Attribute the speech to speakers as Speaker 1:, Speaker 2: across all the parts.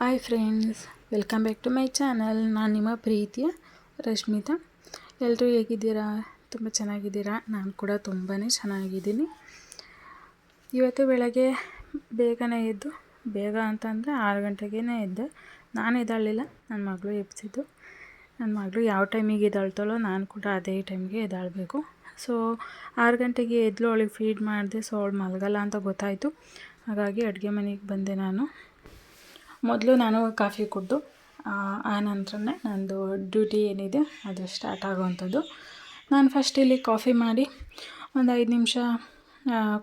Speaker 1: Hi friends welcome back to my channel ನಾನು ನಿಮ್ಮ ಪ್ರೀತಿಯ ರಶ್ಮಿತಾ. ಎಲ್ಲರೂ ಹೇಗಿದ್ದೀರಾ? ತುಂಬ ಚೆನ್ನಾಗಿದ್ದೀರಾ? ನಾನು ಕೂಡ ತುಂಬಾ ಚೆನ್ನಾಗಿದ್ದೀನಿ. ಇವತ್ತು ಬೆಳಗ್ಗೆ ಬೇಗನೆ ಎದ್ದು, ಬೇಗ ಅಂತಂದರೆ ಆರು ಗಂಟೆಗೇ ಎದ್ದೆ. ನಾನು ಎದ್ದಾಳಲಿಲ್ಲ ನನ್ನ ಮಗಳು ಎಬ್ಸಿದ್ದು. ನನ್ನ ಮಗಳು ಯಾವ ಟೈಮಿಗೆ ಎದ್ದಾಳ್ತಾಳೋ ನಾನು ಕೂಡ ಅದೇ ಟೈಮ್ಗೆ ಎದ್ದಾಳಬೇಕು. ಸೊ ಆರು ಗಂಟೆಗೆ ಎದ್ಲು, ಅವಳಿಗೆ ಫೀಡ್ ಮಾಡಿದೆ ಸೊ ಅವಳು ಮಲಗಲ್ಲ ಅಂತ ಗೊತ್ತಾಯಿತು. ಹಾಗಾಗಿ ಅಡುಗೆ ಮನೆಗೆ ಬಂದೆ ನಾನು. ಮೊದಲು ನಾನು ಕಾಫಿ ಕುಡಿದು, ಆ ನಂತರನೇ ನಂದು ಡ್ಯೂಟಿ ಏನಿದೆ ಅದು ಸ್ಟಾರ್ಟ್ ಆಗೋವಂಥದ್ದು. ನಾನು ಫಸ್ಟ್ ಇಲ್ಲಿ ಕಾಫಿ ಮಾಡಿ ಒಂದು ಐದು ನಿಮಿಷ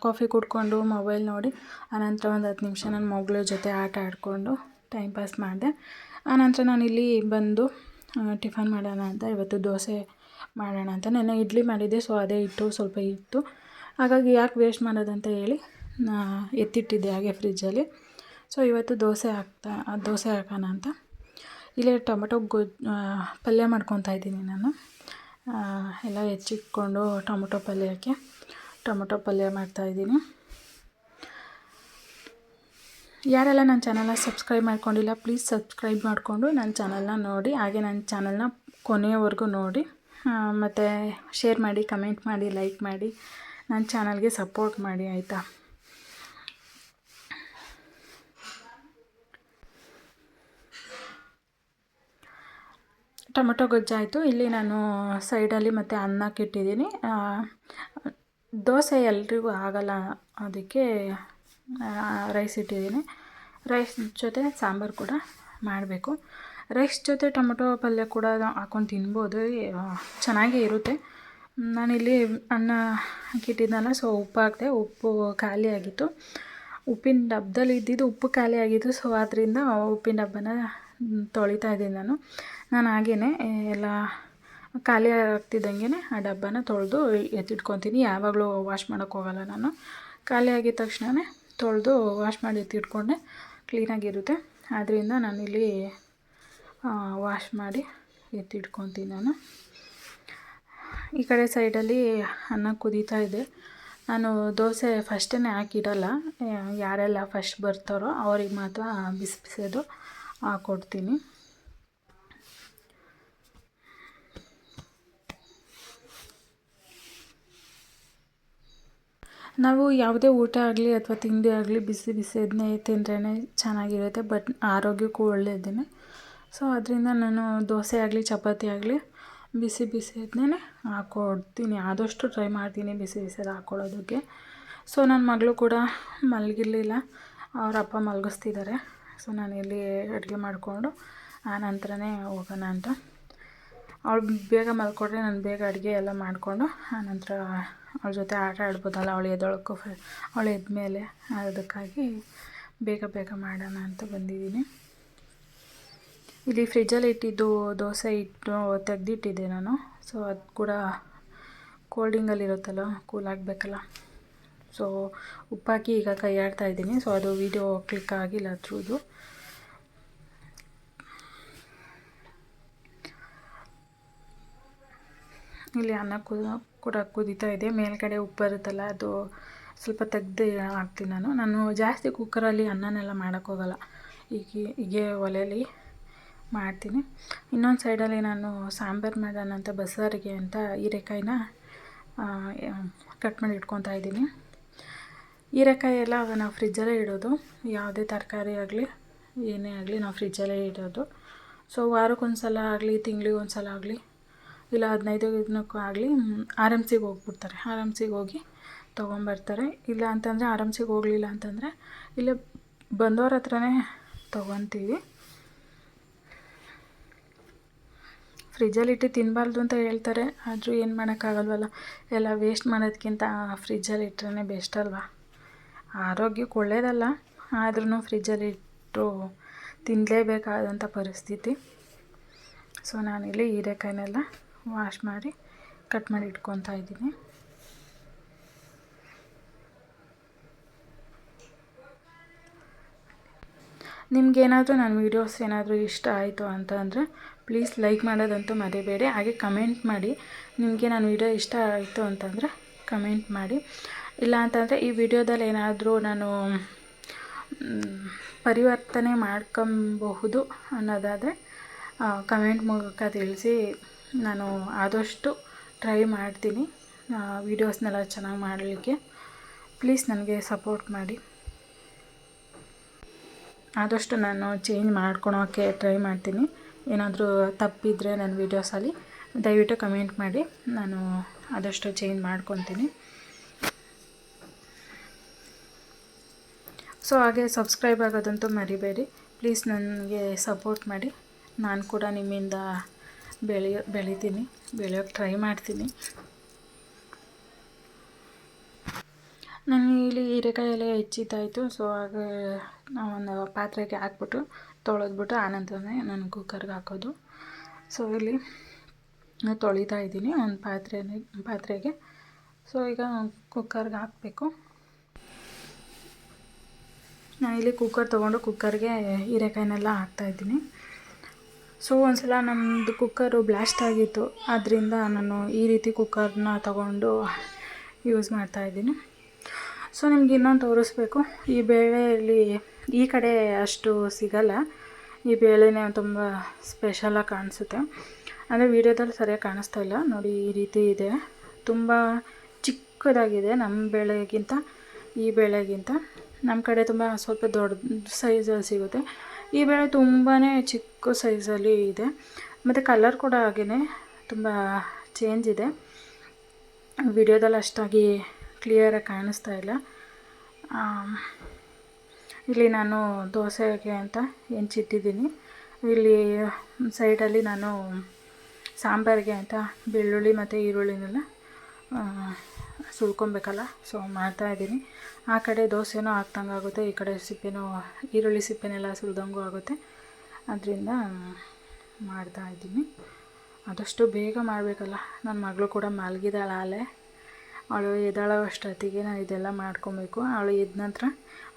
Speaker 1: ಕಾಫಿ ಕುಡ್ಕೊಂಡು ಮೊಬೈಲ್ ನೋಡಿ, ಆನಂತರ ಒಂದು ಹತ್ತು ನಿಮಿಷ ನನ್ನ ಮಗಳ ಜೊತೆ ಆಟ ಆಡಿಕೊಂಡು ಟೈಮ್ ಪಾಸ್ ಮಾಡಿದೆ. ಆನಂತರ ನಾನು ಇಲ್ಲಿ ಬಂದು ಟಿಫನ್ ಮಾಡೋಣ ಅಂತ ಇವತ್ತು ದೋಸೆ ಮಾಡೋಣ ಅಂತ ನೆನ್ನೆ ಇಡ್ಲಿ ಮಾಡಿದ್ದೆ ಸೊ ಅದೇ ಇಟ್ಟು ಸ್ವಲ್ಪ ಇತ್ತು ಹಾಗಾಗಿ ಯಾಕೆ ವೇಸ್ಟ್ ಮಾಡೋದಂತ ಹೇಳಿ ಎತ್ತಿಟ್ಟಿದ್ದೆ ಹಾಗೆ ಫ್ರಿಜ್ಜಲ್ಲಿ ಸೊ ಇವತ್ತು ದೋಸೆ ಹಾಕ್ತಾ ದೋಸೆ ಹಾಕೋಣ ಅಂತ. ಇಲ್ಲೇ ಟೊಮೆಟೊ ಗೊಜ್ ಪಲ್ಯ ಮಾಡ್ಕೊತಾ ಇದ್ದೀನಿ ನಾನು. ಎಲ್ಲ ಹೆಚ್ಚಿಟ್ಕೊಂಡು ಟೊಮೊಟೊ ಪಲ್ಯಕ್ಕೆ ಟೊಮೊಟೊ ಪಲ್ಯ ಮಾಡ್ತಾಯಿದ್ದೀನಿ ಯಾರೆಲ್ಲ ನನ್ನ ಚಾನಲ್ನ ಸಬ್ಸ್ಕ್ರೈಬ್ ಮಾಡ್ಕೊಂಡಿಲ್ಲ, ಪ್ಲೀಸ್ ಸಬ್ಸ್ಕ್ರೈಬ್ ಮಾಡಿಕೊಂಡು ನನ್ನ ಚಾನಲ್ನ ನೋಡಿ, ಹಾಗೆ ನನ್ನ ಚಾನಲ್ನ ಕೊನೆಯವರೆಗೂ ನೋಡಿ. ಮತ್ತು ಶೇರ್ ಮಾಡಿ, ಕಮೆಂಟ್ ಮಾಡಿ, ಲೈಕ್ ಮಾಡಿ, ನನ್ನ ಚಾನಲ್ಗೆ ಸಪೋರ್ಟ್ ಮಾಡಿ, ಆಯಿತಾ? ಟೊಮೊಟೊ ಗೊಜ್ಜಾಯಿತು ಇಲ್ಲಿ ನಾನು ಸೈಡಲ್ಲಿ ಮತ್ತು ಅನ್ನಕ್ಕೆ ಇಟ್ಟಿದ್ದೀನಿ. ದೋಸೆ ಎಲ್ರಿಗೂ ಆಗಲ್ಲ ಅದಕ್ಕೆ ರೈಸ್ ಇಟ್ಟಿದ್ದೀನಿ. ರೈಸ್ ಜೊತೆ ಸಾಂಬಾರು ಕೂಡ ಮಾಡಬೇಕು. ರೈಸ್ ಜೊತೆ ಟೊಮೊಟೊ ಪಲ್ಯ ಕೂಡ ಹಾಕೊಂಡು ತಿನ್ಬೋದು. ಚೆನ್ನಾಗೇ ಇರುತ್ತೆ. ನಾನಿಲ್ಲಿ ಅನ್ನ ಹಾಕಿಟ್ಟಿದ್ನಲ್ಲ ಸೊ ಉಪ್ಪು ಹಾಕಿದೆ. ಉಪ್ಪು ಖಾಲಿ ಆಗಿತ್ತು. ಉಪ್ಪಿನ ಡಬ್ಬದಲ್ಲಿ ಇದ್ದಿದ್ದು ಉಪ್ಪು ಖಾಲಿ ಆಗಿತ್ತು. ಸೊ ಆದ್ದರಿಂದ ಉಪ್ಪಿನ ಡಬ್ಬನ ತೊಳಿತಾ ಇದ್ದೀನಿ ನಾನು. ನಾನು ಹಾಗೇ ಎಲ್ಲ ಖಾಲಿ ಆಗ್ತಿದ್ದಂಗೆ ಆ ಡಬ್ಬನ ತೊಳೆದು ಎತ್ತಿಟ್ಕೊತೀನಿ. ಯಾವಾಗಲೂ ವಾಶ್ ಮಾಡೋಕ್ಕೆ ಹೋಗಲ್ಲ ನಾನು. ಖಾಲಿ ಆಗಿದ ತಕ್ಷಣವೇ ತೊಳೆದು ವಾಶ್ ಮಾಡಿ ಎತ್ತಿಟ್ಕೊಂಡೆ ಕ್ಲೀನಾಗಿರುತ್ತೆ ಆದ್ದರಿಂದ ನಾನಿಲ್ಲಿ ವಾಶ್ ಮಾಡಿ ಎತ್ತಿಟ್ಕೊತೀನಿ ನಾನು. ಈ ಕಡೆ ಸೈಡಲ್ಲಿ ಅನ್ನ ಕುದೀತಾ ಇದೆ. ನಾನು ದೋಸೆ ಫಸ್ಟೇ ಹಾಕಿಡಲ್ಲ. ಯಾರೆಲ್ಲ ಫಸ್ಟ್ ಬರ್ತಾರೋ ಅವ್ರಿಗೆ ಮಾತ್ರ ಬಿಸಿ ಬಿಸಿದು. ಹಾಕ್ಕೊಡ್ತೀನಿ ನಾವು ಯಾವುದೇ ಊಟ ಆಗಲಿ ಅಥವಾ ತಿಂಡಿ ಆಗಲಿ ಬಿಸಿ ಬಿಸಿಯದನ್ನೇ ತಿಂದ್ರೇ ಚೆನ್ನಾಗಿರುತ್ತೆ, ಬಟ್ ಆರೋಗ್ಯಕ್ಕೂ ಒಳ್ಳೆಯದೇ ಸೊ, ಅದರಿಂದ ನಾನು ದೋಸೆ ಆಗಲಿ, ಚಪಾತಿ ಆಗಲಿ ಬಿಸಿ ಬಿಸಿಯದನ್ನೇ ಹಾಕ್ಕೊಡ್ತೀನಿ ಆದಷ್ಟು ಟ್ರೈ ಮಾಡ್ತೀನಿ ಬಿಸಿ ಬಿಸಿ ಹಾಕ್ಕೊಳ್ಳೋದಕ್ಕೆ ಸೊ ನನ್ನ ಮಗಳು ಕೂಡ ಮಲಗಿರಲಿಲ್ಲ. ಅವ್ರ ಅಪ್ಪ ಮಲಗಿಸ್ತಿದ್ದಾರೆ. ಸೊ ನಾನು ಇಲ್ಲಿ ಅಡುಗೆ ಮಾಡಿಕೊಂಡು, ಆ ನಂತರನೇ ಹೋಗೋಣ ಅಂತ. ಅವಳು ಬೇಗ ಮಲ್ಕೊಂಡ್ರೆ, ನಾನು ಬೇಗ ಅಡುಗೆ ಎಲ್ಲ ಮಾಡಿಕೊಂಡು ಆನಂತರ ಅವಳ ಜೊತೆ ಆಟ ಆಡ್ಬೋದಲ್ಲ, ಅವಳು ಎದ್ದೊಳಕ್ಕೂ ಅವಳು ಎದ್ಮೇಲೆ ಅದಕ್ಕಾಗಿ ಬೇಗ ಬೇಗ ಮಾಡೋಣ ಅಂತ ಬಂದಿದ್ದೀನಿ. ಇಲ್ಲಿ ಫ್ರಿಜ್ಜಲ್ಲಿ ಇಟ್ಟಿದ್ದು ದೋಸೆ ಇಟ್ಟು ತೆಗೆದಿಟ್ಟಿದ್ದೆ ನಾನು, ಸೊ ಅದು ಕೂಡ ಕೋಲ್ಡಿಂಗಲ್ಲಿರುತ್ತಲ್ಲ ಕೂಲ್ ಆಗಬೇಕಲ್ಲ. ಸೊ ಉಪ್ಪಾಕಿ ಈಗ ಕೈ ಆಡ್ತಾ ಇದ್ದೀನಿ. ಸೊ ಅದು ವೀಡಿಯೋ ಕ್ಲಿಕ್ ಆಗಿಲ್ಲ ಅದ್ರದ್ದು ಇಲ್ಲಿ ಅನ್ನ ಕುದ ಕೂಡ ಕುದೀತಾ ಇದೆ. ಮೇಲ್ಗಡೆ ಉಪ್ಪು ಬರುತ್ತಲ್ಲ, ಅದು ಸ್ವಲ್ಪ ತೆಗ್ದು ಹಾಕ್ತೀನಿ ನಾನು. ನಾನು ಜಾಸ್ತಿ ಕುಕ್ಕರಲ್ಲಿ ಅನ್ನನೆಲ್ಲ ಮಾಡೋಕ್ಕೋಗಲ್ಲ ಈಗ ಹೀಗೆ ಒಲೆಯಲ್ಲಿ ಮಾಡ್ತೀನಿ. ಇನ್ನೊಂದು ಸೈಡಲ್ಲಿ ನಾನು ಸಾಂಬಾರು ಮಾಡೋಣ ಅಂತ, ಬಸ್ಸಾರಿಗೆ ಅಂತ ಹೀರೆಕಾಯಿನ ಕಟ್ ಮಾಡಿ ಇಟ್ಕೊತಾ ಇದ್ದೀನಿ. ಹೀರೆಕಾಯಿ ಎಲ್ಲ ನಾವು ಫ್ರಿಜ್ಜಲ್ಲೇ ಇಡೋದು. ಯಾವುದೇ ತರಕಾರಿ ಆಗಲಿ, ಏನೇ ಆಗಲಿ ನಾವು ಫ್ರಿಜ್ಜಲ್ಲೇ ಇಡೋದು. ಸೊ ವಾರಕ್ಕೊಂದು ಸಲ ಆಗಲಿ ತಿಂಗಳಿಗೆ ಒಂದು ಸಲ ಆಗಲಿ, ಇಲ್ಲ ಹದಿನೈದು ದಿನಕ್ಕೂ ಆಗಲಿ ಆರ್ ಎಂ ಸಿಗೆ ಹೋಗ್ಬಿಡ್ತಾರೆ. ಆರ್ ಎಂ ಸಿಗೆ ಹೋಗಿ ತೊಗೊಂಬರ್ತಾರೆ. ಇಲ್ಲ ಅಂತಂದರೆ ಆರ್ ಎಂ ಸಿಗೆ ಹೋಗಲಿಲ್ಲ ಅಂತಂದರೆ, ಇಲ್ಲೇ ಬಂದವ್ರ ಹತ್ರನೇ ತೊಗೊತೀವಿ. ಫ್ರಿಜ್ಜಲ್ಲಿಟ್ಟು ತಿನ್ನಬಾರ್ದು ಅಂತ ಹೇಳ್ತಾರೆ. ಆದರೂ ಏನು ಮಾಡೋಕ್ಕಾಗಲ್ವಲ್ಲ? ಎಲ್ಲ ವೇಸ್ಟ್ ಮಾಡೋದಕ್ಕಿಂತ ಫ್ರಿಜ್ಜಲ್ಲಿ ಇಟ್ಟರೆ ಬೆಸ್ಟ್ ಅಲ್ವಾ? ಆರೋಗ್ಯಕ್ಕೆ ಒಳ್ಳೇದಲ್ಲ ಆದ್ರೂ ಫ್ರಿಜ್ಜಲ್ಲಿಟ್ಟು ತಿನ್ನಲೇಬೇಕಾದಂಥ ಪರಿಸ್ಥಿತಿ. ಸೊ ನಾನಿಲ್ಲಿ ಹೀರೆಕಾಯಿನೆಲ್ಲ ವಾಶ್ ಮಾಡಿ ಕಟ್ ಮಾಡಿ ಇಟ್ಕೊತಾ ಇದ್ದೀನಿ. ನಿಮಗೇನಾದರೂ ನನ್ನ ವೀಡಿಯೋಸ್ ಏನಾದರೂ ಇಷ್ಟ ಆಯಿತು ಅಂತ ಅಂದರೆ ಪ್ಲೀಸ್ ಲೈಕ್ ಮಾಡೋದಂತೂ ಮರಿಬೇಡಿ. ಹಾಗೆ ಕಮೆಂಟ್ ಮಾಡಿ, ನಿಮಗೆ ನನ್ನ ವೀಡಿಯೋ ಇಷ್ಟ ಆಯಿತು ಅಂತಂದರೆ ಕಮೆಂಟ್ ಮಾಡಿ. ಇಲ್ಲ ಅಂತಂದರೆ ಈ ವಿಡಿಯೋದಲ್ಲಿ ಏನಾದರೂ ನಾನು ಪರಿವರ್ತನೆ ಮಾಡ್ಕೊಬಹುದು ಅನ್ನೋದಾದರೆ ಕಮೆಂಟ್ ಮೂಲಕ ತಿಳಿಸಿ ನಾನು ಆದಷ್ಟು ಟ್ರೈ ಮಾಡ್ತೀನಿ ವೀಡಿಯೋಸ್ನೆಲ್ಲ ಚೆನ್ನಾಗಿ ಮಾಡಲಿಕ್ಕೆ. ಪ್ಲೀಸ್ ನನಗೆ ಸಪೋರ್ಟ್ ಮಾಡಿ. ಆದಷ್ಟು ನಾನು ಚೇಂಜ್ ಮಾಡ್ಕೊಳೋಕ್ಕೆ ಟ್ರೈ ಮಾಡ್ತೀನಿ. ಏನಾದರೂ ತಪ್ಪಿದರೆ ನನ್ನ ವೀಡಿಯೋಸಲ್ಲಿ ದಯವಿಟ್ಟು ಕಮೆಂಟ್ ಮಾಡಿ. ನಾನು ಆದಷ್ಟು ಚೇಂಜ್ ಮಾಡ್ಕೊತೀನಿ. ಸೊ ಹಾಗೆ ಸಬ್ಸ್ಕ್ರೈಬ್ ಆಗೋದಂತೂ ಮರಿಬೇಡಿ. ಪ್ಲೀಸ್ ನನಗೆ ಸಪೋರ್ಟ್ ಮಾಡಿ. ನಾನು ಕೂಡ ನಿಮ್ಮಿಂದ ಬೆಳೆಯೋ, ಬೆಳಿತೀನಿ. ಬೆಳೆಯೋಕ್ಕೆ ಟ್ರೈ ಮಾಡ್ತೀನಿ. ನಾನು ಇಲ್ಲಿ ಹೀರೆಕಾಯಿ ಎಲ್ಲ ಹೆಚ್ಚಿದ್ದಾಯಿತು. ಸೊ ಆಗ ನಾವೊಂದು ಪಾತ್ರೆಗೆ ಹಾಕ್ಬಿಟ್ಟು ತೊಳೆದ್ಬಿಟ್ಟು ಆನಂತರನೇ ನಾನು ಕುಕ್ಕರ್ಗೆ ಹಾಕೋದು. ಸೊ ಇಲ್ಲಿ ತೊಳಿತಾ ಇದ್ದೀನಿ ಒಂದು ಪಾತ್ರೆ ಪಾತ್ರೆಗೆ. ಸೊ ಈಗ ಕುಕ್ಕರ್ಗೆ ಹಾಕಬೇಕು. ಇಲ್ಲಿ ಕುಕ್ಕರ್ ತೊಗೊಂಡು ಕುಕ್ಕರ್ಗೆ ಹೀರೆಕಾಯಿನೆಲ್ಲ ಹಾಕ್ತಾಯಿದ್ದೀನಿ ಸೊ ಒಂದು ಸಲ ನಮ್ಮದು ಕುಕ್ಕರು ಬ್ಲಾಸ್ಟ್ ಆಗಿತ್ತು. ಆದ್ದರಿಂದ ನಾನು ಈ ರೀತಿ ಕುಕ್ಕರ್ನ ತಗೊಂಡು ಯೂಸ್ ಮಾಡ್ತಾಯಿದ್ದೀನಿ ಸೊ ನಿಮ್ಗೆ ಇನ್ನೊಂದು ತೋರಿಸ್ಬೇಕು. ಈ ಬೇಳೆಯಲ್ಲಿ ಈ ಕಡೆ ಅಷ್ಟು ಸಿಗಲ್ಲ. ಈ ಬೇಳೆನೇ ತುಂಬ ಸ್ಪೆಷಲಾಗಿ ಕಾಣಿಸುತ್ತೆ. ಅಂದರೆ ವೀಡಿಯೋದಲ್ಲಿ ಸರಿಯಾಗಿ ಕಾಣಿಸ್ತಾ ಇಲ್ಲ. ನೋಡಿ, ಈ ರೀತಿ ಇದೆ. ತುಂಬ ಚಿಕ್ಕದಾಗಿದೆ ನಮ್ಮ ಬೇಳೆಗಿಂತ, ಈ ಬೇಳೆಗಿಂತ. ನಮ್ಮ ಕಡೆ ತುಂಬ ಸ್ವಲ್ಪ ದೊಡ್ಡ ಸೈಜಲ್ಲಿ ಸಿಗುತ್ತೆ. ಈ ಬೇಳೆ ತುಂಬಾ ಚಿಕ್ಕ ಸೈಜಲ್ಲಿ ಇದೆ. ಮತ್ತು ಕಲರ್ ಕೂಡ ಹಾಗೆಯೇ ತುಂಬ ಚೇಂಜ್ ಇದೆ. ವಿಡಿಯೋದಲ್ಲಿ ಅಷ್ಟಾಗಿ ಕ್ಲಿಯರಾಗಿ ಕಾಣಿಸ್ತಾ ಇಲ್ಲ. ಇಲ್ಲಿ ನಾನು ದೋಸೆಗೆ ಅಂತ ಹೆಂಚಿಟ್ಟಿದ್ದೀನಿ. ಇಲ್ಲಿ ಸೈಡಲ್ಲಿ ನಾನು ಸಾಂಬಾರಿಗೆ ಅಂತ ಬೆಳ್ಳುಳ್ಳಿ ಮತ್ತು ಈರುಳ್ಳಿನೆಲ್ಲ ಸುಳ್ಕೊಬೇಕಲ್ಲ ಸೊ ಮಾಡ್ತಾಯಿದ್ದೀನಿ ಆ ಕಡೆ ದೋಸೆನೂ ಹಾಕ್ದಂಗೆ ಆಗುತ್ತೆ, ಈ ಕಡೆ ಸಿಪ್ಪೆನೂ, ಈರುಳ್ಳಿ ಸಿಪ್ಪೆನೆಲ್ಲ ಸುರಿದಂಗೂ ಆಗುತ್ತೆ. ಅದರಿಂದ ಮಾಡ್ತಾಯಿದ್ದೀನಿ ಆದಷ್ಟು ಬೇಗ ಮಾಡಬೇಕಲ್ಲ ನನ್ನ ಮಗಳು ಕೂಡ ಮಲಗಿದಾಳೆ ಆಲೆ ಅವಳು ಎದ್ದಾಳೋ ಅಷ್ಟೊತ್ತಿಗೆ ನಾನು ಇದೆಲ್ಲ ಮಾಡ್ಕೊಬೇಕು. ಅವಳು ಎದ್ದ ನಂತರ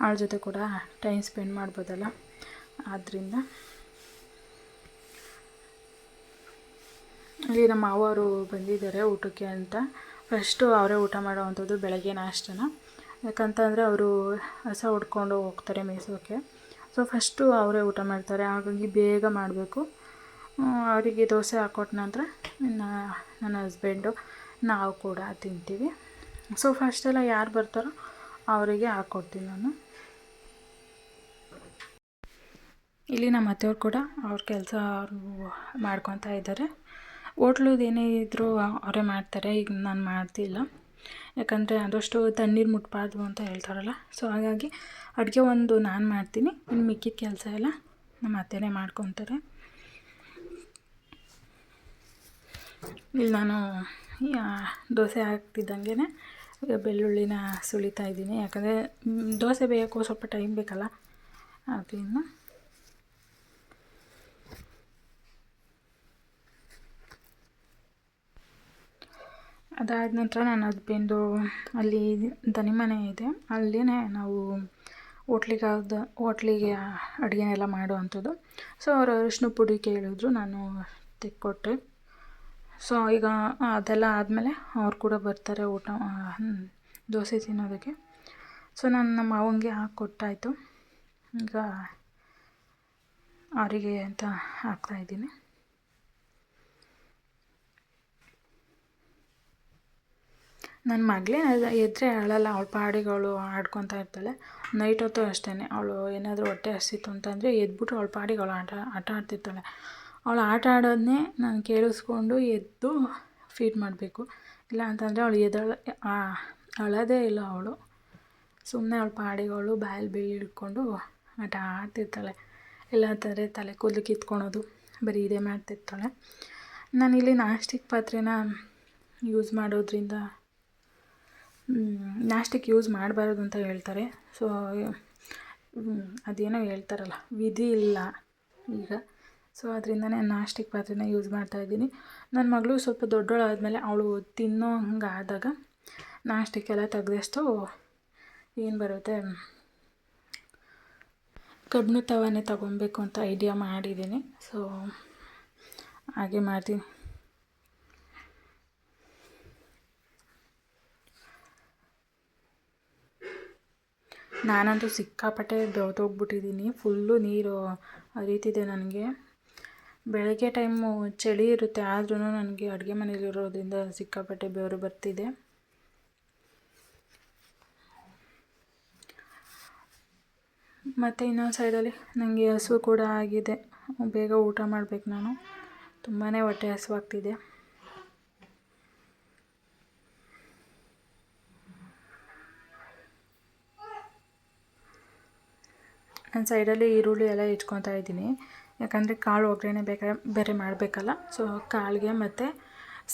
Speaker 1: ಅವಳ ಜೊತೆ ಕೂಡ ಟೈಮ್ ಸ್ಪೆಂಡ್ ಮಾಡ್ಬೋದಲ್ಲ. ಆದ್ದರಿಂದ ಇಲ್ಲಿ ನಮ್ಮ ಮಾವರು ಬಂದಿದ್ದಾರೆ ಊಟಕ್ಕೆ ಅಂತ. ಫಸ್ಟು ಅವರೇ ಊಟ ಮಾಡೋವಂಥದ್ದು ಬೆಳಗ್ಗೆ ನಾಷ್ಟನ? ಯಾಕಂತಂದರೆ ಅವರು ಹಸ ಹುಡ್ಕೊಂಡು ಹೋಗ್ತಾರೆ ಮೇಯ್ಸೋಕ್ಕೆ ಸೊ ಫಸ್ಟು ಅವರೇ ಊಟ ಮಾಡ್ತಾರೆ. ಹಾಗಾಗಿ ಬೇಗ ಮಾಡಬೇಕು. ಅವರಿಗೆ ದೋಸೆ ಹಾಕೊಟ್ಟ ನಂತರ ನನ್ನ ಹಸ್ಬೆಂಡು ನಾವು ಕೂಡ ತಿಂತೀವಿ. ಸೊ ಫಸ್ಟೆಲ್ಲ ಯಾರು ಬರ್ತಾರೋ ಅವರಿಗೆ ಹಾಕ್ಕೊಡ್ತೀನಿ ನಾನು. ಇಲ್ಲಿ ನಮ್ಮ ಅತ್ತೆಯವ್ರು ಕೂಡ ಅವ್ರ ಕೆಲಸ ಅವರು ಮಾಡ್ಕೊತಾ ಇದ್ದಾರೆ. ಹೋಟ್ಲದ್ದು ಏನೇ ಇದ್ದರೂ ಅವರೇ ಮಾಡ್ತಾರೆ. ಈಗ ನಾನು ಮಾಡ್ತಿಲ್ಲ. ಯಾಕಂದರೆ ಆದಷ್ಟು ತಣ್ಣೀರು ಮುಟ್ಬಾರ್ದು ಅಂತ ಹೇಳ್ತಾರಲ್ಲ. ಸೊ ಹಾಗಾಗಿ ಅಡುಗೆ ಒಂದು ನಾನು ಮಾಡ್ತೀನಿ. ಇನ್ನು ಮಿಕ್ಕಿದ ಕೆಲಸ ಎಲ್ಲ ನಮ್ಮ ಅತ್ತೆನೇ ಮಾಡ್ಕೊತಾರೆ. ಇಲ್ಲಿ ನಾನು ದೋಸೆ ಹಾಕ್ತಿದ್ದಂಗೆ ಬೆಳ್ಳುಳ್ಳಿನ ಸುಳಿತಾ ಇದ್ದೀನಿ. ಯಾಕಂದರೆ ದೋಸೆ ಬೇಯೋಕ್ಕೂ ಸ್ವಲ್ಪ ಟೈಮ್ ಬೇಕಲ್ಲ. ಅದರಿಂದ ಅದಾದ ನಂತರ ನನ್ನ ಹಸ್ಬೆಂಡು ಅಲ್ಲಿ ದನಿ ಮನೆ ಇದೆ. ಅಲ್ಲಿನೇ ನಾವು ಹೋಟ್ಲಿಗಾದ, ಹೋಟ್ಲಿಗೆ ಅಡುಗೆನೆಲ್ಲ ಮಾಡುವಂಥದ್ದು. ಸೊ ಅವರು ಅರಿಶಿನ ಪುಡಿ ಕೇಳಿದ್ರು, ನಾನು ತೆಕ್ಕೊಟ್ಟೆ. ಸೊ ಈಗ ಅದೆಲ್ಲ ಆದಮೇಲೆ ಅವ್ರು ಕೂಡ ಬರ್ತಾರೆ ಊಟ ದೋಸೆ ತಿನ್ನೋದಕ್ಕೆ. ಸೊ ನಾನು ನಮ್ಮ ಮಾವಂಗೆ ಹಾಕ್ಕೊಟ್ಟಾಯಿತು ಈಗ ಅವರಿಗೆ ಅಂತ ಹಾಕ್ತಾಯಿದ್ದೀನಿ ನನ್ನ ಮಗಳೇ ಎದ್ದರೆ ಅಳಲ್ಲ ಅವಳು ಪಾಡಿಗಳು ಆಡ್ಕೊತಾ ಇರ್ತಾಳೆ. ನೈಟ್ ಹೊತ್ತು ಅಷ್ಟೇ ಅವಳು ಏನಾದರೂ ಹೊಟ್ಟೆ ಹಸಿತು ಅಂತಂದರೆ ಎದ್ಬಿಟ್ಟು ಅವಳ ಪಾಡಿಗಳು ಅವಳು ಆಟ ಆಟ ಆಡ್ತಿರ್ತಾಳೆ. ಅವಳು ಆಟ ಆಡೋದನ್ನೇ ನಾನು ಕೇಳಿಸ್ಕೊಂಡು ಎದ್ದು ಫೀಡ್ ಮಾಡಬೇಕು. ಇಲ್ಲ ಅಂತಂದರೆ ಅವಳು ಎದಳ ಅಳೋದೇ ಇಲ್ಲ ಅವಳು. ಸುಮ್ಮನೆ ಅವಳ ಪಾಡಿಗಳು ಅವಳು ಬಾಯಲ್ಲಿ ಬೀಳಿ ಹಿಡ್ಕೊಂಡು ಆಟ ಆಡ್ತಿರ್ತಾಳೆ. ಇಲ್ಲ ಅಂತಂದರೆ ತಲೆ ಕೂದಲು ಕಿತ್ಕೊಳೋದು, ಬರೀ ಇದೇ ಮಾಡ್ತಿರ್ತಾಳೆ. ನಾನಿಲ್ಲಿ ನಾಸ್ಟಿಕ್ ಪಾತ್ರೆನ ಯೂಸ್ ಮಾಡೋದ್ರಿಂದ ನಾಸ್ಟಿಕ್ ಯೂಸ್ ಮಾಡಬಾರ್ದು ಅಂತ ಹೇಳ್ತಾರೆ. ಸೊ ಅದೇನೋ ಹೇಳ್ತಾರಲ್ಲ, ವಿಧಿ ಇಲ್ಲ ಈಗ. ಸೊ ಅದರಿಂದನೇ ನಾಸ್ಟಿಕ್ ಪಾತ್ರೆನ ಯೂಸ್ ಮಾಡ್ತಾಯಿದ್ದೀನಿ ನನ್ನ ಮಗಳು ಸ್ವಲ್ಪ ದೊಡ್ಡೋಳಾದಮೇಲೆ ಅವಳು ತಿನ್ನೋ ಹಂಗೆ ಆದಾಗ ಎಲ್ಲ ತೆಗೆದಷ್ಟು ಏನು ಬರುತ್ತೆ? ಕಬ್ಬಿಣ ತವಾನೇ ತೊಗೊಬೇಕು ಅಂತ ಐಡಿಯಾ ಮಾಡಿದ್ದೀನಿ. ಸೊ ಹಾಗೆ ಮಾಡ್ತೀನಿ. ನಾನಂತೂ ಸಿಕ್ಕಾಪಟ್ಟೆ ಬೆವ್ತೋಗ್ಬಿಟ್ಟಿದ್ದೀನಿ ಫುಲ್ಲು ನೀರು ಹರಿತಿದೆ ನನಗೆ. ಬೆಳಗ್ಗೆ ಟೈಮು ಚಳಿ ಇರುತ್ತೆ ಆದ್ರೂ ನನಗೆ ಅಡುಗೆ ಮನೇಲಿರೋದ್ರಿಂದ ಸಿಕ್ಕಾಪಟ್ಟೆ ಬೆವರು ಬರ್ತಿದೆ. ಮತ್ತು ಇನ್ನೊಂದು ಸೈಡಲ್ಲಿ ನನಗೆ ಹಸು ಕೂಡ ಆಗಿದೆ. ಬೇಗ ಊಟ ಮಾಡಬೇಕು ನಾನು. ತುಂಬಾ ಹೊಟ್ಟೆ ಹಸುವಾಗ್ತಿದೆ. ನಾನು ಸೈಡಲ್ಲಿ ಈರುಳ್ಳಿ ಎಲ್ಲ ಹೆಚ್ಕೊತಾ ಇದ್ದೀನಿ. ಯಾಕಂದರೆ ಕಾಳು ಒಗ್ಗರಣೆ ಬೇಕಾದ್ರೆ ಬೇರೆ ಮಾಡಬೇಕಲ್ಲ ಸೊ ಕಾಳಿಗೆ ಮತ್ತು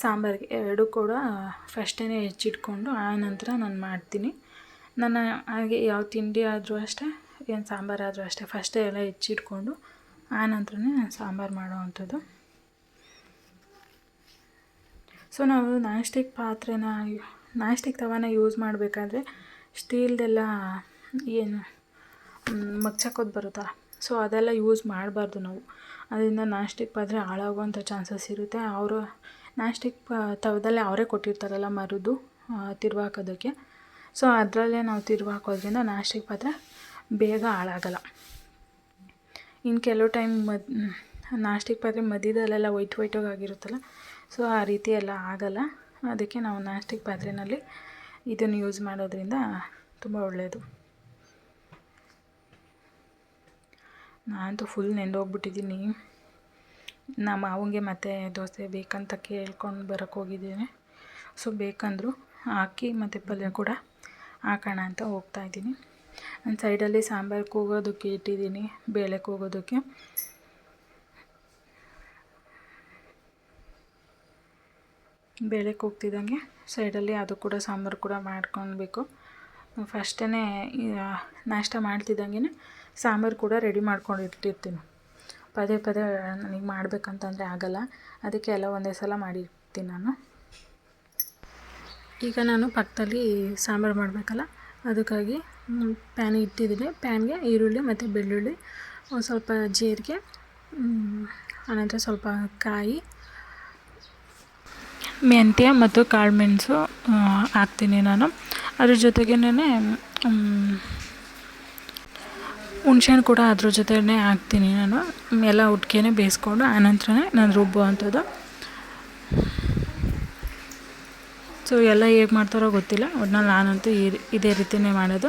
Speaker 1: ಸಾಂಬಾರಿಗೆ ಎರಡೂ ಕೂಡ ಫಸ್ಟೇ ಹೆಚ್ಚಿಟ್ಕೊಂಡು ಆ ನಂತರ ನಾನು ಮಾಡ್ತೀನಿ. ನನ್ನ ಹಾಗೆ ಯಾವ ತಿಂಡಿ ಆದರೂ ಅಷ್ಟೇ, ಏನು ಸಾಂಬಾರಾದರೂ ಅಷ್ಟೇ, ಫಸ್ಟೇ ಎಲ್ಲ ಹೆಚ್ಚಿಟ್ಕೊಂಡು ಆ ನಂತರನೇ ನಾನು ಸಾಂಬಾರು ಮಾಡೋ ಅಂಥದ್ದು ಸೊ ನಾವು ನಾನ್ಸ್ಟಿಕ್ ಪಾತ್ರೆನ ನಾನ್ಸ್ಟಿಕ್ ತವಾನ ಯೂಸ್ ಮಾಡಬೇಕಾದ್ರೆ ಸ್ಟೀಲ್ದೆಲ್ಲ ಏನು ಮಗ್ಚಕ್ಕೋದು ಬರುತ್ತಲ್ಲ ಸೊ ಅದೆಲ್ಲ ಯೂಸ್ ಮಾಡಬಾರ್ದು ನಾವು. ಅದರಿಂದ ನಾಸ್ಟಿಕ್ ಸ್ಟಿಕ್ ಪಾತ್ರೆ ಹಾಳಾಗುವಂಥ ಚಾನ್ಸಸ್ ಇರುತ್ತೆ. ಅವರು ನಾಸ್ಟಿಕ್ ಸ್ಟಿಕ್ ತವದಲ್ಲೇ ಅವರೇ ಕೊಟ್ಟಿರ್ತಾರಲ್ಲ ಮರದ್ದು ತಿರುವಾಕೋದಕ್ಕೆ. ಸೊ ಅದರಲ್ಲೇ ನಾವು ತಿರುವಾಕೋದ್ರಿಂದ ನಾಸ್ಟಿಕ್ ಪಾತ್ರೆ ಬೇಗ ಹಾಳಾಗಲ್ಲ. ಇನ್ನು ಕೆಲವು ಟೈಮ್ ಮದ್ ನಾಸ್ಟಿಕ್ ಪಾತ್ರೆ ಮಧ್ಯದಲ್ಲೆಲ್ಲ ವೈಟ್ ವೈಟಾಗಿ ಆಗಿರುತ್ತಲ್ಲ ಸೊ ಆ ರೀತಿ ಎಲ್ಲ ಆಗಲ್ಲ. ಅದಕ್ಕೆ ನಾವು ನಾಸ್ಟಿಕ್ ಸ್ಟಿಕ್ ಪಾತ್ರೆಯಲ್ಲಿ ಇದನ್ನು ಯೂಸ್ ಮಾಡೋದ್ರಿಂದ ತುಂಬ ಒಳ್ಳೆಯದು ನಾನಂತೂ ಫುಲ್ ನೆಂದೋಗ್ಬಿಟ್ಟಿದ್ದೀನಿ ನಮ್ಮ ಮಾವಂಗೆ ಮತ್ತೆ ದೋಸೆ ಬೇಕಂತ ಕೇಳ್ಕೊಂಡು ಬರೋಕ್ಕೆ ಹೋಗಿದ್ದೇನೆ. ಸೊ ಬೇಕಂದರು ಹಾಕಿ ಮತ್ತು ಪಲ್ಯ ಕೂಡ ಹಾಕೋಣ ಅಂತ ಹೋಗ್ತಾ ಇದ್ದೀನಿ. ನನ್ನ ಸೈಡಲ್ಲಿ ಸಾಂಬಾರು ಕೂಗೋದಕ್ಕೆ ಇಟ್ಟಿದ್ದೀನಿ, ಬೇಳೆ ಕೂಗೋದಕ್ಕೆ. ಬೇಳೆ ಕೂಗ್ತಿದ್ದಂಗೆ ಸೈಡಲ್ಲಿ ಅದು ಕೂಡ ಸಾಂಬಾರು ಕೂಡ ಮಾಡ್ಕೊಳ್ಬೇಕು. ಫಸ್ಟೇ ನಾಷ್ಟ ಮಾಡ್ತಿದ್ದಂಗೆ ಸಾಂಬಾರು ಕೂಡ ರೆಡಿ ಮಾಡ್ಕೊಂಡು ಇಟ್ಟಿರ್ತೀನಿ ಪದೇ ಪದೇ ನನಗೆ ಮಾಡಬೇಕಂತಂದರೆ ಆಗಲ್ಲ. ಅದಕ್ಕೆ ಎಲ್ಲ ಒಂದೇ ಸಲ ಮಾಡಿರ್ತೀನಿ ನಾನು. ಈಗ ನಾನು ಪಕ್ಕದಲ್ಲಿ ಸಾಂಬಾರು ಮಾಡಬೇಕಲ್ಲ, ಅದಕ್ಕಾಗಿ ಪ್ಯಾನ್ ಇಟ್ಟಿದ್ದೀನಿ. ಪ್ಯಾನ್ಗೆ ಈರುಳ್ಳಿ ಮತ್ತು ಬೆಳ್ಳುಳ್ಳಿ, ಒಂದು ಸ್ವಲ್ಪ ಜೀರಿಗೆ ಆನಂತರ ಸ್ವಲ್ಪ ಕಾಯಿ, ಮೆಂತ್ಯ ಮತ್ತು ಕಾಳು ಮೆಣಸು ಹಾಕ್ತೀನಿ ನಾನು. ಅದ್ರ ಜೊತೆಗೇ ಹುಣ್ಸೆಹಣ್ಣು ಕೂಡ ಅದ್ರ ಜೊತೆನೇ ಹಾಕ್ತೀನಿ ನಾನು. ಎಲ್ಲ ಒಟ್ಟಿಗೆ ಬೇಯಿಸ್ಕೊಂಡು, ಆನಂತರನೇ ನಾನು ರುಬ್ಬುವಂಥದ್ದು. ಸೊ ಎಲ್ಲ ಹೇಗೆ ಮಾಡ್ತಾರೋ ಗೊತ್ತಿಲ್ಲ. ಒಟ್ನಲ್ಲಿ ನಾನಂತೂ ಈ ಇದೇ ರೀತಿಯೇ ಮಾಡೋದು.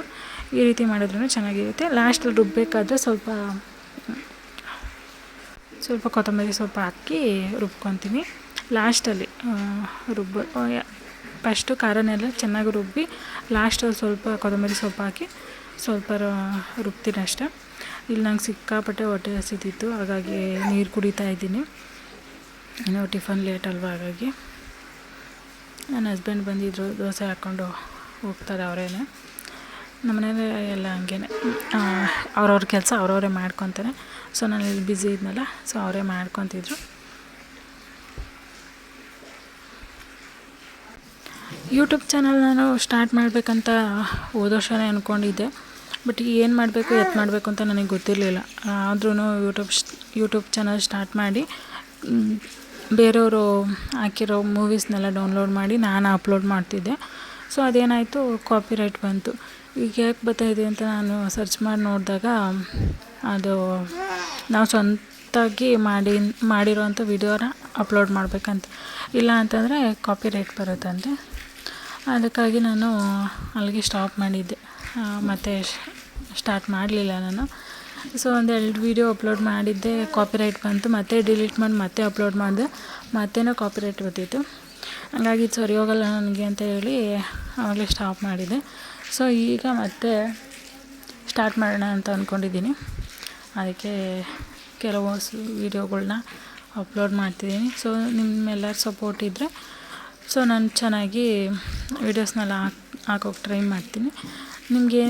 Speaker 1: ಈ ರೀತಿ ಮಾಡಿದ್ರೂ ಚೆನ್ನಾಗಿರುತ್ತೆ. ಲಾಸ್ಟಲ್ಲಿ ರುಬ್ಬಬೇಕಾದ್ರೆ ಸ್ವಲ್ಪ ಸ್ವಲ್ಪ ಕೊತ್ತಂಬರಿ ಸ್ವಲ್ಪ ಹಾಕಿ ರುಬ್ಕೊತೀನಿ. ಲಾಸ್ಟಲ್ಲಿ ರುಬ್ಬ ಫಸ್ಟು ಖಾರನೆಲ್ಲ ಚೆನ್ನಾಗಿ ರುಬ್ಬಿ ಲಾಸ್ಟಲ್ಲಿ ಸ್ವಲ್ಪ ಕೊತ್ತಂಬರಿ ಸೊಪ್ಪು ಹಾಕಿ ಸ್ವಲ್ಪ ರುಬ್ತೀನಿ ಅಷ್ಟೆ. ಇಲ್ಲಿ ನಂಗೆ ಸಿಕ್ಕಾಪಟ್ಟೆ ಹೊಟ್ಟೆ ಹಸಿತಿತ್ತು, ಹಾಗಾಗಿ ನೀರು ಕುಡಿತಾ ಇದ್ದೀನಿ. ಇನ್ನೂ ಟಿಫನ್ ಲೇಟ್ ಅಲ್ವಾ ಹಾಗಾಗಿ. ನನ್ನ ಹಸ್ಬೆಂಡ್ ಬಂದಿದ್ದರು ದೋಸೆ ಹಾಕ್ಕೊಂಡು ಹೋಗ್ತಾರೆ ಅವರೇನೆ. ನಮ್ಮ ಮನೇಲಿ ಎಲ್ಲ ಹಂಗೇ ಅವ್ರವ್ರ ಕೆಲಸ ಅವ್ರವರೇ ಮಾಡ್ಕೊತಾರೆ. ಸೊ, ನಾನು ಇಲ್ಲಿ ಬ್ಯುಸಿ ಇದ್ನಲ್ಲ, ಸೊ ಅವರೇ ಮಾಡ್ಕೊತಿದ್ರು. ಯೂಟ್ಯೂಬ್ ಚಾನಲ್ ನಾನು ಸ್ಟಾರ್ಟ್ ಮಾಡಬೇಕಂತ ಹೋದ ವರ್ಷನೇ ಅಂದ್ಕೊಂಡಿದ್ದೆ ಬಟ್ ಏನು ಮಾಡಬೇಕು ಎತ್ತು ಮಾಡಬೇಕು ಅಂತ ನನಗೆ ಗೊತ್ತಿರಲಿಲ್ಲ. ಆದ್ರೂ ಯೂಟ್ಯೂಬ್ ಯೂಟ್ಯೂಬ್ ಚಾನಲ್ ಸ್ಟಾರ್ಟ್ ಮಾಡಿ ಬೇರೆಯವರು ಹಾಕಿರೋ ಮೂವೀಸ್ನೆಲ್ಲ ಡೌನ್ಲೋಡ್ ಮಾಡಿ ನಾನು ಅಪ್ಲೋಡ್ ಮಾಡ್ತಿದ್ದೆ. ಸೊ ಅದೇನಾಯಿತು ಕಾಪಿರೈಟ್ ಬಂತು. ಈಗ ಯಾಕೆ ಬರ್ತಾಯಿದೆ ಅಂತ ನಾನು ಸರ್ಚ್ ಮಾಡಿ ನೋಡಿದಾಗ, ಅದು ನಾವು ಸ್ವಂತಾಗಿ ಮಾಡಿ ಮಾಡಿರೋವಂಥ ವಿಡಿಯೋನ ಅಪ್ಲೋಡ್ ಮಾಡಬೇಕಂತ. ಇಲ್ಲ ಅಂತಂದರೆ ಕಾಪಿರೈಟ್ ಬರುತ್ತಂತೆ. ಅದಕ್ಕಾಗಿ ನಾನು ಅಲ್ಲಿಗೆ ಸ್ಟಾಪ್ ಮಾಡಿದ್ದೆ. ಮತ್ತು ಸ್ಟಾರ್ಟ್ ಮಾಡಲಿಲ್ಲ ನಾನು. ಸೊ ಒಂದು ಎರಡು ವೀಡಿಯೋ ಅಪ್ಲೋಡ್ ಮಾಡಿದ್ದೆ ಕಾಪಿರೈಟ್ ಬಂತು, ಮತ್ತೆ ಡಿಲೀಟ್ ಮಾಡಿ ಮತ್ತೆ ಅಪ್ಲೋಡ್ ಮಾಡಿದೆ, ಮತ್ತೇನೋ ಕಾಪಿರೈಟ್ ಬರ್ತಿತ್ತು ಹಂಗಾಗಿ ಸರಿ ಹೋಗಲ್ಲ ನನಗೆ ಅಂತ ಹೇಳಿ ಆವಾಗಲೇ ಸ್ಟಾಪ್ ಮಾಡಿದೆ. ಸೊ ಈಗ ಮತ್ತೆ ಸ್ಟಾರ್ಟ್ ಮಾಡೋಣ ಅಂತ ಅಂದ್ಕೊಂಡಿದ್ದೀನಿ ಅದಕ್ಕೆ ಕೆಲವು ವೀಡಿಯೋಗಳ್ನ ಅಪ್ಲೋಡ್ ಮಾಡ್ತಿದ್ದೀನಿ. ಸೊ ನಿಮ್ಮೆಲ್ಲರ ಸಪೋರ್ಟ್ ಇದ್ದರೆ ಸೊ ನಾನು ಚೆನ್ನಾಗಿ ವೀಡಿಯೋಸ್ನೆಲ್ಲ ಹಾಕಿ, ಹಾಕೋಕೆ ಟ್ರೈ ಮಾಡ್ತೀನಿ. ನಿಮಗೆ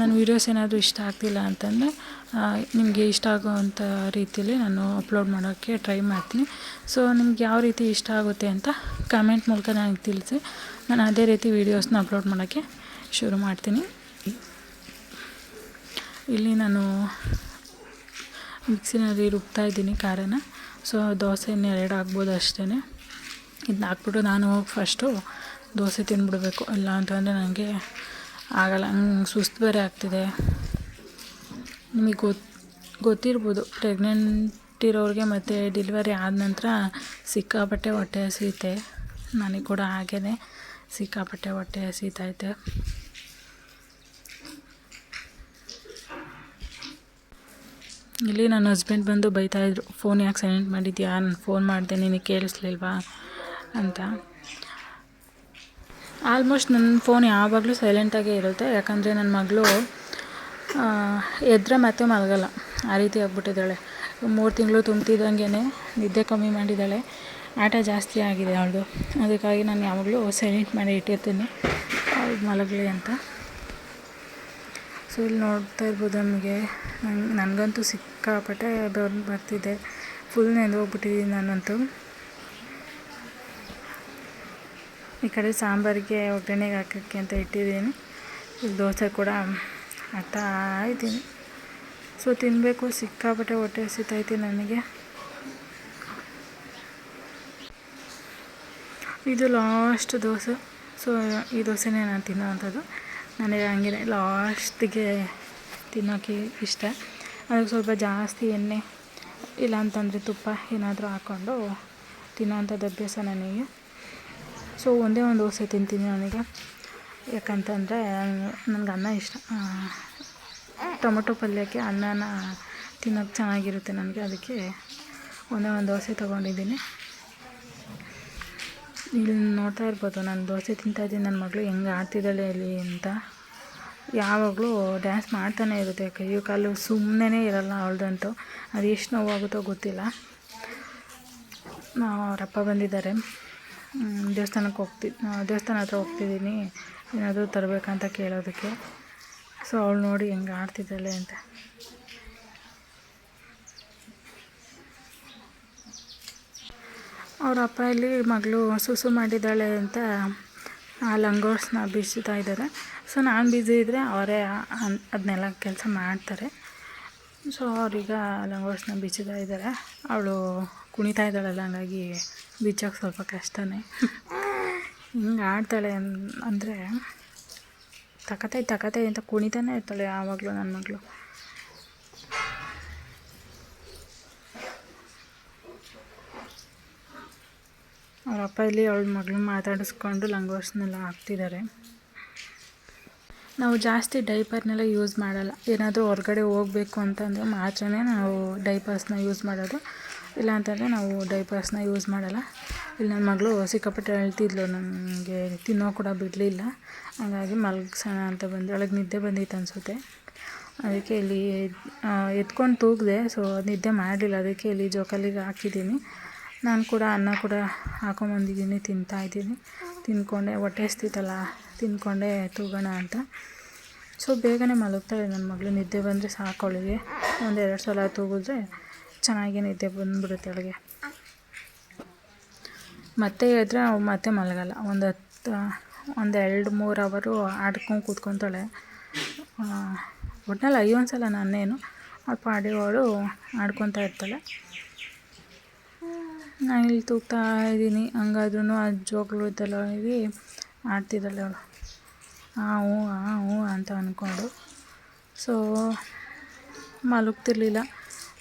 Speaker 1: ನನ್ನ ವೀಡಿಯೋಸ್ ಏನಾದರೂ ಇಷ್ಟ ಆಗ್ತಿಲ್ಲ ಅಂತಂದರೆ ನಿಮಗೆ ಇಷ್ಟ ಆಗೋವಂಥ ರೀತಿಯಲ್ಲಿ ನಾನು ಅಪ್ಲೋಡ್ ಮಾಡೋಕ್ಕೆ ಟ್ರೈ ಮಾಡ್ತೀನಿ. ಸೊ ನಿಮ್ಗೆ ಯಾವ ರೀತಿ ಇಷ್ಟ ಆಗುತ್ತೆ ಅಂತ ಕಮೆಂಟ್ ಮೂಲಕ ನನಗೆ ತಿಳಿಸಿ. ನಾನು ಅದೇ ರೀತಿ ವೀಡಿಯೋಸ್ನ ಅಪ್ಲೋಡ್ ಮಾಡೋಕ್ಕೆ ಶುರು ಮಾಡ್ತೀನಿ. ಇಲ್ಲಿ ನಾನು ಮಿಕ್ಸಿನಲ್ಲಿ ರುಬ್ತಾ ಇದ್ದೀನಿ ಖಾರನ. ಸೊ ದೋಸೆ ಎರಡು ಆಗ್ಬೋದು ಅಷ್ಟೇ ಇದನ್ನ ಹಾಕ್ಬಿಟ್ಟು ನಾನು ಹೋಗಿ ಫಸ್ಟು ದೋಸೆ ತಿಂದ್ಬಿಡ್ಬೇಕು ಇಲ್ಲ ಅಂತಂದರೆ ನನಗೆ ಆಗಲ್ಲ. ನಂಗೆ ಸುಸ್ತು ಬೇರೆ ಆಗ್ತಿದೆ. ನಿಮಗೆ ಗೊತ್ತು ಗೊತ್ತಿರ್ಬೋದು. ಪ್ರೆಗ್ನೆಂಟ್ ಇರೋರಿಗೆ ಮತ್ತು ಡೆಲಿವರಿ ಆದ ನಂತರ ಸಿಕ್ಕಾಪಟ್ಟೆ ಹೊಟ್ಟೆ ಹಸಿಯುತ್ತೆ ನನಗೆ ಕೂಡ ಹಾಗೇ ಸಿಕ್ಕಾಪಟ್ಟೆ ಹೊಟ್ಟೆ ಹಸಿತೈತೆ ಇಲ್ಲಿ ನನ್ನ ಹಸ್ಬೆಂಡ್ ಬಂದು ಬೈತಾಯಿದ್ರು ಫೋನ್ ಯಾಕೆ ಸೈಲೆಂಟ್ ಮಾಡಿದ್ಯಾ? ನಾನು ಫೋನ್ ಮಾಡಿದೆ, ನಿನಗೆ ಕೇಳಿಸ್ಲಿಲ್ವಾ? ಅಂತ. ಆಲ್ಮೋಸ್ಟ್ ನನ್ನ ಫೋನ್ ಯಾವಾಗಲೂ ಸೈಲೆಂಟಾಗೇ ಇರುತ್ತೆ. ಯಾಕಂದರೆ ನನ್ನ ಮಗಳು ಎದ್ರೆ ಮತ್ತೆ ಮಲಗಲ್ಲ. ಆ ರೀತಿ ಆಗ್ಬಿಟ್ಟಿದ್ದಾಳೆ. ಮೂರು ತಿಂಗಳು ತುಂಬ್ತಿದ್ದಂಗೆ ನಿದ್ದೆ ಕಮ್ಮಿ ಮಾಡಿದ್ದಾಳೆ. ಆಟ ಜಾಸ್ತಿ ಆಗಿದೆ ಅವಳದು. ಅದಕ್ಕಾಗಿ ನಾನು ಯಾವಾಗಲೂ ಸೈಲೆಂಟ್ ಮಾಡಿ ಇಟ್ಟಿರ್ತೀನಿ. ಅವಳು ಮಲಗಲಿ ಅಂತ. ಸೊ ಇಲ್ಲಿ ನೋಡ್ತಾ ಇರ್ಬೋದು ನಮಗೆ. ನಂಗೆ ನನಗಂತೂ ಸಿಕ್ಕಾಪಟ್ಟೆ ಬರ್ತಿದ್ದೆ ಫುಲ್ ಫುಲ್ ನೆಂದೋಗ್ಬಿಟ್ಟಿದ್ದೀನಿ ನಾನಂತೂ. ಈ ಕಡೆ ಸಾಂಬಾರಿಗೆ ಒಗ್ಗರಣೆಗೆ ಹಾಕೋಕ್ಕೆ ಅಂತ ಇಟ್ಟಿದ್ದೀನಿ. ದೋಸೆ ಕೂಡ ಹಾಕ್ತಾ ಇದ್ದೀನಿ. ಸೊ ತಿನ್ನಬೇಕು ಸಿಕ್ಕಾಪಟ್ಟೆ ಹೊಟ್ಟೆ ಹಸಿತೈತಿ ನನಗೆ. ಇದು ಲಾಸ್ಟ್ ದೋಸೆ. ಸೊ ಈ ದೋಸೆನೇ ನಾನು ತಿನ್ನೋವಂಥದ್ದು ನನಗೆ ಹಂಗೆ ಲಾಸ್ಟಿಗೆ ತಿನ್ನೋಕ್ಕೆ ಇಷ್ಟ. ಅದಕ್ಕೆ ಸ್ವಲ್ಪ ಜಾಸ್ತಿ ಎಣ್ಣೆ ಇಲ್ಲ ಅಂತಂದರೆ ತುಪ್ಪ ಏನಾದರೂ ಹಾಕ್ಕೊಂಡು ತಿನ್ನೋವಂಥದ್ದು ಅಭ್ಯಾಸ ನನಗೆ. ಸೊ, ಒಂದೇ ಒಂದು ದೋಸೆ ತಿಂತೀನಿ ನನಗೆ ಯಾಕಂತಂದರೆ, ನನಗೆ ಅನ್ನ ಇಷ್ಟ. ಟೊಮೊಟೊ ಪಲ್ಯಕ್ಕೆ ಅನ್ನನ ತಿನ್ನೋಕ್ಕೆ ಚೆನ್ನಾಗಿರುತ್ತೆ ನನಗೆ. ಅದಕ್ಕೆ ಒಂದೇ ಒಂದು ದೋಸೆ ತೊಗೊಂಡಿದ್ದೀನಿ. ಇಲ್ಲಿ ನೋಡ್ತಾ ಇರ್ಬೋದು, ನಾನು ದೋಸೆ ತಿಂತಾಯಿದ್ದೀನಿ ನನ್ನ ಮಗಳು ಹೆಂಗೆ ಆಡ್ತಿದ್ದಾಳೆ ಅಲ್ಲಿ ಅಂತ. ಯಾವಾಗಲೂ ಡ್ಯಾನ್ಸ್ ಮಾಡ್ತಾನೆ ಇರುತ್ತೆ. ಕೈಯು ಕಾಲು ಸುಮ್ಮನೆ ಇರಲ್ಲ ಅವಳದಂತೂ. ಅದು ಎಷ್ಟು ನೋವಾಗುತ್ತೋ ಗೊತ್ತಿಲ್ಲ. ನಾವು ಅವರಪ್ಪ ಬಂದಿದ್ದಾರೆ. ದೇವಸ್ಥಾನಕ್ಕೆ ಹೋಗ್ತಿ ದೇವಸ್ಥಾನ ಹತ್ರ ಹೋಗ್ತಿದ್ದೀನಿ. ಏನಾದರೂ ತರಬೇಕಂತ ಕೇಳೋದಕ್ಕೆ. ಸೊ ಅವಳು ನೋಡಿ ಹೆಂಗೆ ಆಡ್ತಿದ್ದಾಳೆ ಅಂತ. ಅವ್ರ ಅಪ್ಪ ಇಲ್ಲಿ ಮಗಳು ಸುಸು ಮಾಡಿದ್ದಾಳೆ ಅಂತ, ಆ, ಲಂಗೋರ್ಸ್ನ ಬೀಸ್ತಾ ಇದ್ದಾರೆ. ಸೊ ನಾನು ಬ್ಯುಸಿ ಇದ್ದರೆ ಅವರೇ ಅದನ್ನೆಲ್ಲ ಕೆಲಸ ಮಾಡ್ತಾರೆ. ಸೊ ಅವ್ರೀಗ ಲಂಗೋರ್ಸ್ನ ಬಿಚ್ಚುತ್ತಾ ಇದ್ದಾರೆ. ಅವಳು ಕುಣಿತಾ ಇದ್ದಾಳಲ್ಲ, ಹಂಗಾಗಿ ಬಿಚ್ಚೋಕೆ ಸ್ವಲ್ಪ ಕಷ್ಟನೇ. ಹಿಂಗೆ ಆಡ್ತಾಳೆ ಅಂದರೆ ತಕತೈ ತಕತೈ ಅಂತ ಕುಣಿತಾನೆ ಇರ್ತಾಳೆ ಯಾವಾಗಲೂ ನನ್ನ ಮಗಳು. ಅವ್ರ ಅಪ್ಪ ಇಲ್ಲಿ ಅವಳ ಮಗಳನ್ನ ಮಾತಾಡಿಸ್ಕೊಂಡು ಲಂಗೋಸ್ನೆಲ್ಲ ಹಾಕ್ತಿದ್ದಾರೆ ನಾವು ಜಾಸ್ತಿ ಡೈಪರ್ನೆಲ್ಲ ಯೂಸ್ ಮಾಡಲ್ಲ. ಏನಾದರೂ ಹೊರಗಡೆ ಹೋಗಬೇಕು ಅಂತಂದರೆ ಮಾತ್ರನೇ ನಾವು ಡೈಪರ್ಸ್ನ ಯೂಸ್ ಮಾಡೋದು. ಇಲ್ಲ ಅಂತಂದರೆ ನಾವು ಡೈಪರ್ಸ್ನ ಯೂಸ್ ಮಾಡಲ್ಲ. ಇಲ್ಲಿ ನನ್ನ ಮಗಳು ಸಿಕ್ಕಾಪಟ್ಟೆ ಅಳ್ತಿದ್ಲು, ನನಗೆ ತಿನ್ನೋ ಕೂಡ ಬಿಡಲಿಲ್ಲ. ಹಾಗಾಗಿ ಮಲಗಿಸೋಣ ಅಂತ ಬಂದು ಒಳಗೆ ನಿದ್ದೆ ಬಂದಿತ್ತು ಅನಿಸುತ್ತೆ. ಅದಕ್ಕೆ ಇಲ್ಲಿ ಎತ್ಕೊಂಡು ತೂಗಿದೆ ಸೊ ನಿದ್ದೆ ಮಾಡಲಿಲ್ಲ. ಅದಕ್ಕೆ ಇಲ್ಲಿ ಜೋಕಾಲಿಗೆ ಹಾಕಿದ್ದೀನಿ. ನಾನು ಕೂಡ ಅನ್ನ ಕೂಡ ಹಾಕೊಂಬಂದಿದ್ದೀನಿ ತಿಂತಾಯಿದ್ದೀನಿ ತಿಂದ್ಕೊಂಡೆ ಹೊಟ್ಟೆ ಹಸ್ತಿತ್ತಲ್ಲ, ತಿನ್ಕೊಂಡೆ ತೂಗೋಣ ಅಂತ. ಸೊ ಬೇಗನೆ ಮಲಗ್ತಾಳೆ ನನ್ನ ಮಗಳು. ನಿದ್ದೆ ಬಂದರೆ ಸಾಕು ಅವಳಿಗೆ. ಒಂದೆರಡು ಸಲ ತೂಗಿದ್ರೆ ಚೆನ್ನಾಗಿ ನಿದ್ದೆ ಬಂದುಬಿಡುತ್ತೆ ಅವಳಿಗೆ ಮತ್ತೆ ಹೇಳಿದ್ರೆ ಅವು ಮತ್ತೆ ಮಲಗಲ್ಲ. ಒಂದು ಹತ್ತು, ಒಂದು ಎರಡು ಮೂರು ಅವರು ಆಡ್ಕೊಂಡು ಕೂತ್ಕೊತಾಳೆ. ಒಟ್ನಲ್ಲಿ ಐವೊಂದು ಸಲ ನನ್ನೇನು ಅವಳು ಪಾಡಿಯವಳು ಆಡ್ಕೊತಾ ಇರ್ತಾಳೆ. ನಾನು ಇಲ್ಲಿ ತೂಗ್ತಾ ಇದ್ದೀನಿ. ಹಂಗಾದ್ರೂ ಆ ಜೋಗಳು ಇದ್ದಲ್ಲ ಹೋಗಿ ಆಡ್ತಿದ್ದಾಳೆ ಅವಳು. ಹಾಂ ಹ್ಞೂ ಹಾಂ ಹ್ಞೂ ಅಂತ ಅಂದ್ಕೊಂಡು ಸೊ ಮಲಗ್ತಿರ್ಲಿಲ್ಲ.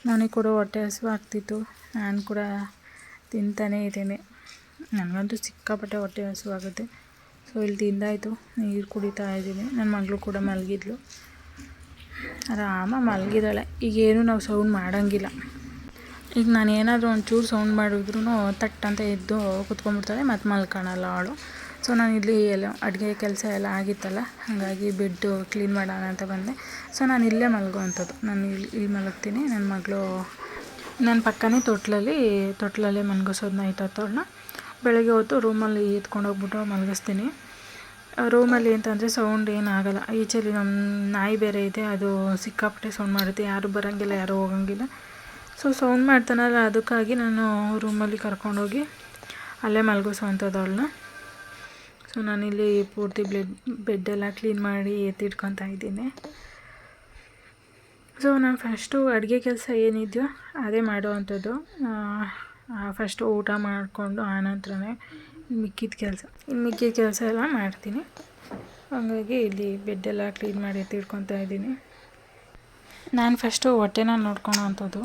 Speaker 1: ನನಗೆ ಕೂಡ ಹೊಟ್ಟೆ ಹಸಿವು ಆಗ್ತಿತ್ತು. ನಾನು ಕೂಡ ತಿಂತಾನೇ ಇದ್ದೀನಿ. ನನಗಂತೂ ಸಿಕ್ಕಾಪಟ್ಟೆ ಹೊಟ್ಟೆ ಹಸಿವಾಗುತ್ತೆ ಸೊ ಇಲ್ಲಿ ತಿಂದಾಯಿತು. ನೀರು ಕುಡಿತಾ ಇದ್ದೀನಿ. ನನ್ನ ಮಗಳು ಕೂಡ ಮಲಗಿದ್ಲು. ಆರಾಮ ಮಲಗಿದ್ದಾಳೆ. ಈಗೇನು ನಾವು ಸೌಂಡ್ ಮಾಡೋಂಗಿಲ್ಲ. ಈಗ ನಾನು ಏನಾದರೂ ಒಂಚೂರು ಸೌಂಡ್ ಮಾಡಿದ್ರೂ ತಟ್ ಅಂತ ಎದ್ದು ಕುತ್ಕೊಂಡ್ಬಿಡ್ತಾಳೆ, ಮತ್ತು ಮಲ್ಕೊಳಲ್ಲ ಅವಳು. ಸೊ ನಾನು ಇಲ್ಲಿ ಎಲ್ಲ ಅಡುಗೆ ಕೆಲಸ ಎಲ್ಲ ಆಗಿತ್ತಲ್ಲ, ಹಾಗಾಗಿ ಬೆಡ್ಡು ಕ್ಲೀನ್ ಮಾಡೋಣ ಅಂತ ಬಂದೆ. ಸೊ ನಾನು ಇಲ್ಲೇ ಮಲಗುವಂಥದ್ದು. ನಾನು ಇಲ್ಲಿ ಇಲ್ಲಿ ಮಲಗ್ತೀನಿ. ನನ್ನ ಮಗಳು, ನನ್ನ ಪಕ್ಕನೇ ತೊಟ್ಲಲ್ಲಿ, ತೊಟ್ಲಲ್ಲೇ ಮಲಗಿಸೋದು ನೈಟ್ ಹತ್ತೋಣ ಬೆಳಗ್ಗೆ ಹೊತ್ತು ರೂಮಲ್ಲಿ ಎತ್ಕೊಂಡು ಹೋಗ್ಬಿಟ್ಟು ಮಲಗಿಸ್ತೀನಿ. ರೂಮಲ್ಲಿ ಅಂತಂದರೆ ಸೌಂಡ್ ಏನಾಗಲ್ಲ ಈಚೆಲಿ ನಮ್ಮ ನಾಯಿ ಬೇರೆ ಇದೆ, ಅದು ಸಿಕ್ಕಾಪಟ್ಟೆ ಸೌಂಡ್ ಮಾಡುತ್ತೆ. ಯಾರು ಬರೋಂಗಿಲ್ಲ, ಯಾರು ಹೋಗೋಂಗಿಲ್ಲ. ಸೊ ಸೌಂಡ್ ಮಾಡ್ತಾನಲ್ಲ, ಅದಕ್ಕಾಗಿ ನಾನು ರೂಮಲ್ಲಿ ಕರ್ಕೊಂಡೋಗಿ ಅಲ್ಲೇ ಮಲಗಿಸುವಂಥದ್ದು ಅವಳನ್ನ. ಸೊ ನಾನಿಲ್ಲಿ ಪೂರ್ತಿ ಬ್ಲೆಡ್, ಬೆಡ್ಡೆಲ್ಲ ಕ್ಲೀನ್ ಮಾಡಿ ಎತ್ತಿಟ್ಕೊತಾ ಇದ್ದೀನಿ. ಸೊ ನಾನು ಫಸ್ಟು ಅಡುಗೆ ಕೆಲಸ ಏನಿದೆಯೋ ಅದೇ ಮಾಡುವಂಥದ್ದು. ಫಸ್ಟು ಊಟ ಮಾಡಿಕೊಂಡು ಆನಂತರನೇ ಮಿಕ್ಕಿದ ಕೆಲಸ. ಇನ್ನು ಮಿಕ್ಕಿದ ಕೆಲಸ ಎಲ್ಲ ಮಾಡ್ತೀನಿ. ಹಾಗಾಗಿ ಇಲ್ಲಿ ಬೆಡ್ಡೆಲ್ಲ ಕ್ಲೀನ್ ಮಾಡಿ ಎತ್ತಿಟ್ಕೊತ ಇದ್ದೀನಿ. ನಾನು ಫಸ್ಟು ಹೊಟ್ಟೆನ ನೋಡ್ಕೊಳೋ ಅಂಥದ್ದು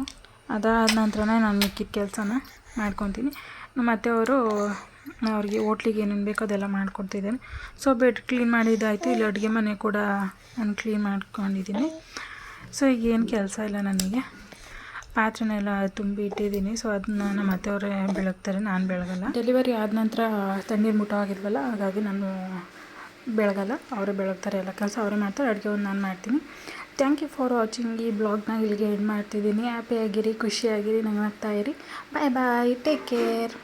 Speaker 1: ಅದಾದ ನಂತರನೇ ನಾನು ಮಿಕ್ಕಿದ ಕೆಲಸನ ಮಾಡ್ಕೊತೀನಿ. ನಮ್ಮ ಅತ್ತೆಯವರು ಅವ್ರಿಗೆ ಹೋಟ್ಲಿಗೆ ಏನೇನು ಬೇಕೋ ಅದೆಲ್ಲ ಮಾಡ್ಕೊಡ್ತಿದ್ದೀನಿ. ಸೊ ಬೆಡ್ ಕ್ಲೀನ್ ಮಾಡಿದ್ದಾಯಿತು. ಇಲ್ಲಿ ಅಡುಗೆ ಮನೆ ಕೂಡ ನಾನು ಕ್ಲೀನ್ ಮಾಡ್ಕೊಂಡಿದ್ದೀನಿ. ಸೊ ಈಗ ಏನು ಕೆಲಸ ಇಲ್ಲ ನನಗೆ. ಪಾತ್ರೆನೆಲ್ಲ ತುಂಬಿ ಇಟ್ಟಿದ್ದೀನಿ. ಸೊ ಅದನ್ನ ನಮ್ಮ ಅತ್ತೆಯವರೇ ಬೆಳಗ್ತಾರೆ. ನಾನು ಬೆಳಗಲ್ಲ. ಡೆಲಿವರಿ ಆದ ನಂತರ ತಣ್ಣೀರು ಆಗಿದ್ವಲ್ಲ ಹಾಗಾಗಿ ನಾನು ಬೆಳಗಲ್ಲ. ಅವರೇ ಬೆಳಗ್ತಾರೆ ಎಲ್ಲ ಕೆಲಸ. ಅವರೇ ಮಾಡ್ತಾರೆ. ಅಡುಗೆ ಒಂದು ನಾನು ಮಾಡ್ತೀನಿ. ಥ್ಯಾಂಕ್ ಯು ಫಾರ್ ವಾಚಿಂಗ್ ಈ ಬ್ಲಾಗ್ನ ಇಲ್ಲಿಗೆ ಎಂಡ್ ಮಾಡ್ತಿದ್ದೀನಿ. ಹ್ಯಾಪಿಯಾಗಿರಿ ಖುಷಿಯಾಗಿರಿ ನಂಗೆ ಇರಿ. ಬಾಯ್ ಬಾಯ್ ಟೇಕ್ ಕೇರ್